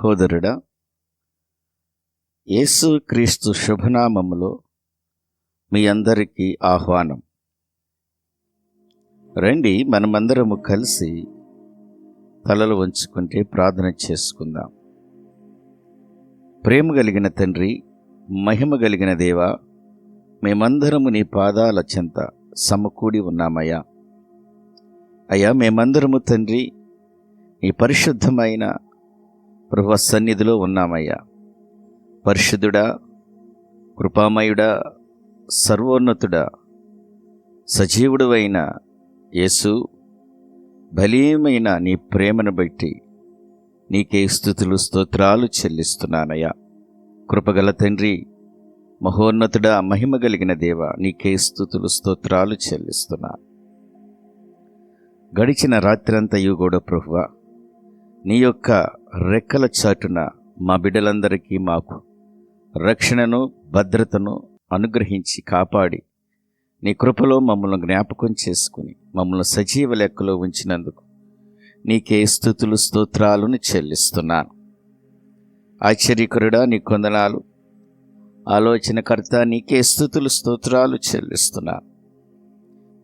సహోదరుడా యేసుక్రీస్తు శుభనామములో మీ అందరికీ ఆహ్వానం. రండి మనమందరము కలిసి తలలు వంచుకుంటే ప్రార్థన చేసుకుందాం. ప్రేమ కలిగిన తండ్రి మహిమ కలిగిన దేవ మేమందరము నీ పాదాల చెంత సమకూడి ఉన్నామయ్యా. అయ్యా మేమందరము తండ్రి నీ పరిశుద్ధమైన ప్రభు సన్నిధిలో ఉన్నామయ్యా. పరిశుద్ధుడా కృపామయుడా సర్వోన్నతుడా సజీవుడువైన యేసు బలీయమైన నీ ప్రేమను బట్టి నీకే స్థుతులు స్తోత్రాలు చెల్లిస్తున్నానయ్యా. కృపగల తండ్రి మహోన్నతుడా మహిమ కలిగిన దేవ నీకే స్థుతులు స్తోత్రాలు చెల్లిస్తున్నా. గడిచిన రాత్రంతయు కూడా ప్రభువా నీ యొక్క రెక్కల చాటున మా బిడ్డలందరికీ మాకు రక్షణను భద్రతను అనుగ్రహించి కాపాడి నీ కృపలో మమ్మల్ని జ్ఞాపకం చేసుకుని మమ్మల్ని సజీవ లెక్కలో ఉంచినందుకు నీకే స్థుతులు స్తోత్రాలను చెల్లిస్తున్నాను. ఆశ్చర్యకరుడా నీ కొందనాలు ఆలోచనకర్త నీకే స్థుతులు స్తోత్రాలు చెల్లిస్తున్నాను.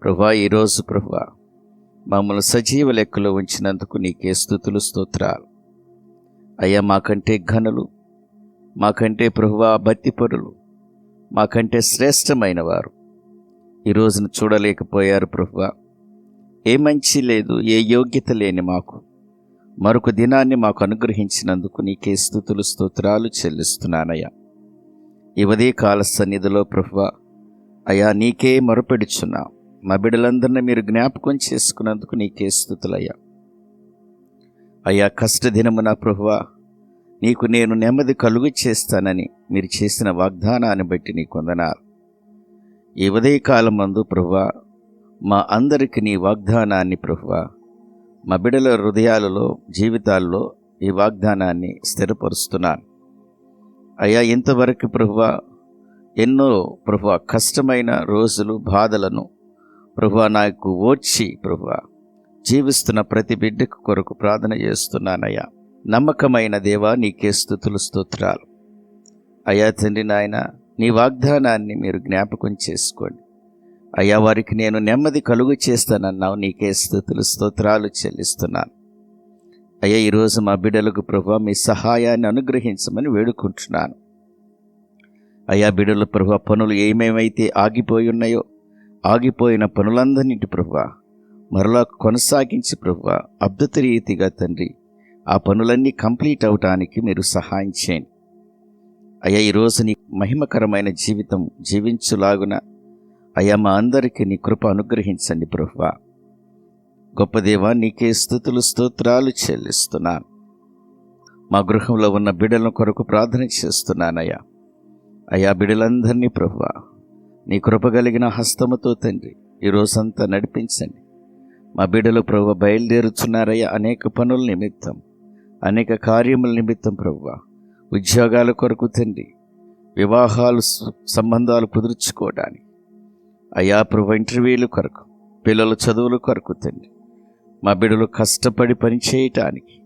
ప్రభా ఈరోజు ప్రభా మమ్మల్ని సజీవ లెక్కలో ఉంచినందుకు నీకే స్థుతులు స్తోత్రాలు. అయ్యా మాకంటే ఘనులు మాకంటే ప్రభువా భక్తిపరులు మాకంటే శ్రేష్టమైన వారు ఈ చూడలేకపోయారు ప్రభువా. ఏ మంచి లేదు ఏ యోగ్యత లేని మాకు. మరొక దినాన్ని మాకు అనుగ్రహించినందుకు నీకే స్థుతులు స్తోత్రాలు చెల్లిస్తున్నానయ్యా. ఈ ఉదయకాల సన్నిధిలో ప్రభువా అయ్యా నీకే మొరపెడుచున్నాం. మా బిడ్డలందరినీ మీరు జ్ఞాపకం చేసుకున్నందుకు నీకే స్థుతులయ్యా. అయ్యా కష్టదినమున ప్రభువా నీకు నేను నెమ్మది కలుగు చేస్తానని మీరు చేసిన వాగ్దానాన్ని బట్టి నీ కొందనాలు ఈ ఉదయకాలం మందు ప్రభువా మా అందరికి నీ వాగ్దానాన్ని ప్రభువా మా బిడల హృదయాలలో జీవితాల్లో ఈ వాగ్దానాన్ని స్థిరపరుస్తున్నాను. అయ్యా ఇంతవరకు ప్రభువా ఎన్నో ప్రభువా కష్టమైన రోజులు బాధలను ప్రభు నాకు ఓడ్చి ప్రభు జీవిస్తున్న ప్రతి బిడ్డకు కొరకు ప్రార్థన చేస్తున్నానయ్యా. నమ్మకమైన దేవా నీకే స్థుతులు స్తోత్రాలు. అయ్యా తండ్రి నాయన నీ వాగ్దానాన్ని మీరు జ్ఞాపకం చేసుకోండి. అయ్యా వారికి నేను నెమ్మది కలుగు చేస్తానన్నావు నీకే స్థుతులు స్తోత్రాలు చెల్లిస్తున్నాను. అయ్యా ఈరోజు మా బిడ్డలకు ప్రభు మీ సహాయాన్ని అనుగ్రహించమని వేడుకుంటున్నాను. అయ్యా బిడ్డల ప్రభు పనులు ఏమేమైతే ఆగిపోయి ఉన్నాయో ఆగిపోయిన పనులందరినీ ప్రభు మరలా కొనసాగించి ప్రభు అద్భుత రీతిగా తండ్రి ఆ పనులన్నీ కంప్లీట్ అవటానికి మీరు సహాయం చేయండి. అయ్యా ఈరోజు నీ మహిమకరమైన జీవితం జీవించులాగున అయ్యా మా అందరికీ నీ కృప అనుగ్రహించండి ప్రభువా. గొప్ప దేవా నీకే స్థుతులు స్తోత్రాలు చెల్లిస్తున్నాను. మా గృహంలో ఉన్న బిడల కొరకు ప్రార్థన చేస్తున్నానయ్యా. అయ్యా బిడలందరినీ ప్రభువా నీ కృప కలిగిన హస్తముతో తండ్రి ఈ రోజంతా నడిపించండి. మా బిడ్డలు ప్రభు బయలుదేరుచున్నారయ్యా అనేక పనుల నిమిత్తం అనేక కార్యముల నిమిత్తం ప్రభు. ఉద్యోగాల కొరకు తండ్రి వివాహాలు సంబంధాలు కుదుర్చుకోవడానికి. అయ్యా ప్రభు ఇంటర్వ్యూల కొరకు పిల్లల చదువుల కొరకు తండ్రి మా బిడ్డలు కష్టపడి పని చేయటానికి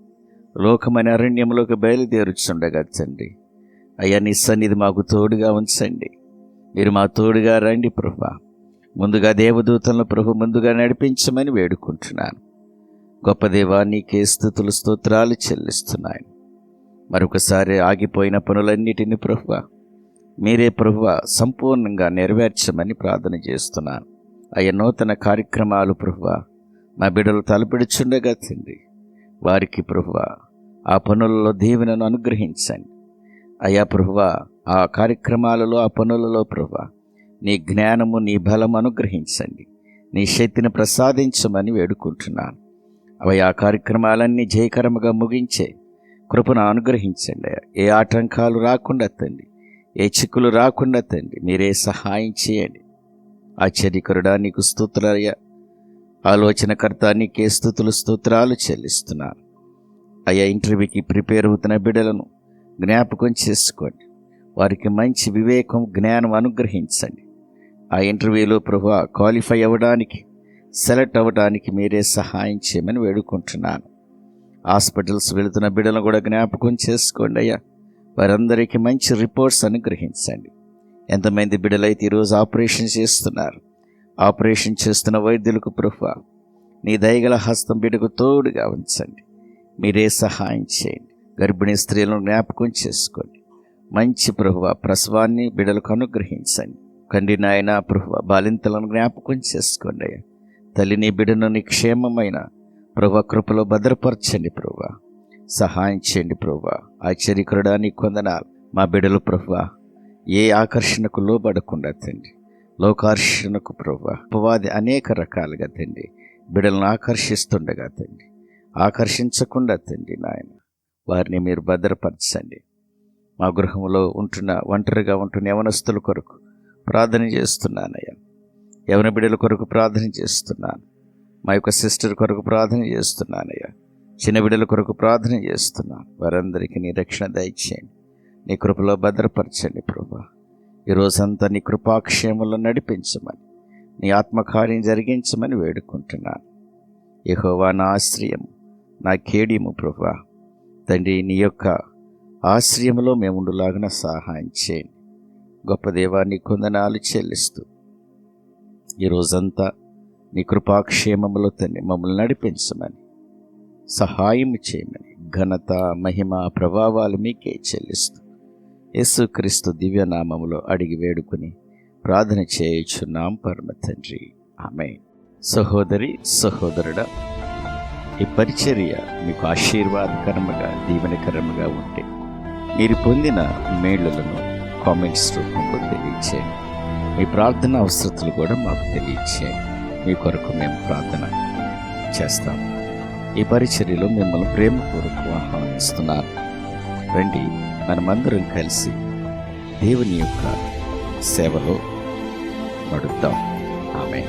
లోకమైన అరణ్యంలోకి బయలుదేరుచుండగా తండ్రి. అయ్యా నీ సన్నిధి మాకు తోడుగా ఉంచండి. మీరు మా తోడుగా రండి ప్రభా. ముందుగా దేవదూతలను ప్రభు ముందుగా నడిపించమని వేడుకుంటున్నాను. గొప్ప దేవా నీకే స్థుతులు స్తోత్రాలు చెల్లిస్తున్నాను. మరొకసారి ఆగిపోయిన పనులన్నిటిని ప్రభువ మీరే ప్రభువ సంపూర్ణంగా నెరవేర్చమని ప్రార్థన చేస్తున్నాను. అయ్యా నూతన కార్యక్రమాలు ప్రభువ మా బిడ్డలు తలపెడుచుండగా తింది వారికి ప్రభువ ఆ పనులలో దీవెనను అనుగ్రహించండి. అయ్యా ప్రభువ ఆ కార్యక్రమాలలో ఆ పనులలో ప్రభా నీ జ్ఞానము నీ బలం అనుగ్రహించండి. నీ శక్తిని ప్రసాదించమని వేడుకుంటున్నాను. అవి ఆ కార్యక్రమాలన్నీ జయకరముగా ముగించే కృపను అనుగ్రహించండి. ఏ ఆటంకాలు రాకుండా తండి ఏ చిక్కులు రాకుండా తండి మీరే సహాయం చేయండి. ఆశ్చర్యకరుడా నీకు స్తోత్రయ్య ఆలోచనకర్త నీకే స్థుతులు స్తోత్రాలు చెల్లిస్తున్నాను. అయ్యా ఇంటర్వ్యూకి ప్రిపేర్ అవుతున్న బిడ్డలను జ్ఞాపకం చేసుకోండి. వారికి మంచి వివేకం జ్ఞానం అనుగ్రహించండి. ఆ ఇంటర్వ్యూలో ప్రభు క్వాలిఫై అవ్వడానికి సెలెక్ట్ అవ్వడానికి మీరే సహాయం చేయమని వేడుకుంటున్నాను. హాస్పిటల్స్ వెళుతున్న బిడ్డలను కూడా జ్ఞాపకం చేసుకోండి అయ్యా. వారందరికీ మంచి రిపోర్ట్స్ అనుగ్రహించండి. ఎంతమంది బిడ్డలైతే ఈరోజు ఆపరేషన్ చేస్తున్నారు. ఆపరేషన్ చేస్తున్న వైద్యులకు ప్రభు నీ దయగల హస్తం బిడ్డకు తోడుగా ఉంచండి. మీరే సహాయం చేయండి. గర్భిణీ స్త్రీలను జ్ఞాపకం చేసుకోండి. మంచి ప్రభువ ప్రసవాన్ని బిడలకు అనుగ్రహించండి. కండి నాయన ప్రభువ బాలింతలను జ్ఞాపకం చేసుకోండి అయ్యా. తల్లిని బిడను నిక్షేమమైన ప్రభు కృపలో భద్రపరచండి ప్రభువ. సహాయం చేయండి ప్రభువ. ఆశ్చర్యకరుడా నీ కొందనాలు మా బిడలు ప్రభువ. ఏ ఆకర్షణకు లోబడకుండా తండ్రి లోకార్షణకు ప్రభు ఉపవాది అనేక రకాలుగా తండ్రి బిడలను ఆకర్షిస్తుండగా తండ్రి ఆకర్షించకుండా తండ్రి నాయన. వారిని మీరు భద్రపరచండి. మా గృహంలో ఉంటున్న ఒంటరిగా ఉంటున్న యవనస్తుల కొరకు ప్రార్థన చేస్తున్నానయ్యా. యవన బిడ్డల కొరకు ప్రార్థన చేస్తున్నాను. మా యొక్క సిస్టర్ కొరకు ప్రార్థన చేస్తున్నానయ్యా. చిన్న బిడ్డల కొరకు ప్రార్థన చేస్తున్నాను. వారందరికీ నీ రక్షణ దయచేయండి. నీ కృపలో భద్రపరచండి ప్రభా. ఈరోజంతా నీ కృపాక్షేమంలో నడిపించమని నీ ఆత్మకార్యం జరిగించమని వేడుకుంటున్నాను. యహోవా నా ఆశ్రయం నా కేడియము ప్రభా. తండ్రి నీ యొక్క ఆశ్రయంలో మేముండులాగిన సహాయం చేయండి. గొప్ప నీ కొందనాలు చెల్లిస్తూ ఈ రోజంతా నీ కృపాక్షేమములో తండ్రి మమ్మల్ని నడిపించమని సహాయం చేయమని ఘనత మహిమ ప్రభావాలు మీకే చెల్లిస్తూ యేసుక్రీస్తు దివ్యనామములో అడిగి వేడుకుని ప్రార్థన చేయుచున్నాం పరమ తండ్రి. ఆమె సహోదరి సహోదరుడ ఈ పరిచర్య మీకు ఆశీర్వాదకరముగా దీవెనకరముగా ఉంటే మీరు పొందిన మేళ్ళను కామెంట్స్ రూపంలో తెలియచేయండి. మీ ప్రార్థన అవసరతలు కూడా మాకు తెలియచేయండి. మీ కొరకు మేము ప్రార్థన చేస్తాం ఈ పరిచర్యలో మిమ్మల్ని ప్రేమపూర్వక ఆహ్వానిస్తున్నారు రండి మనమందరం కలిసి దేవుని యొక్క సేవలో పడుద్దాం ఆమె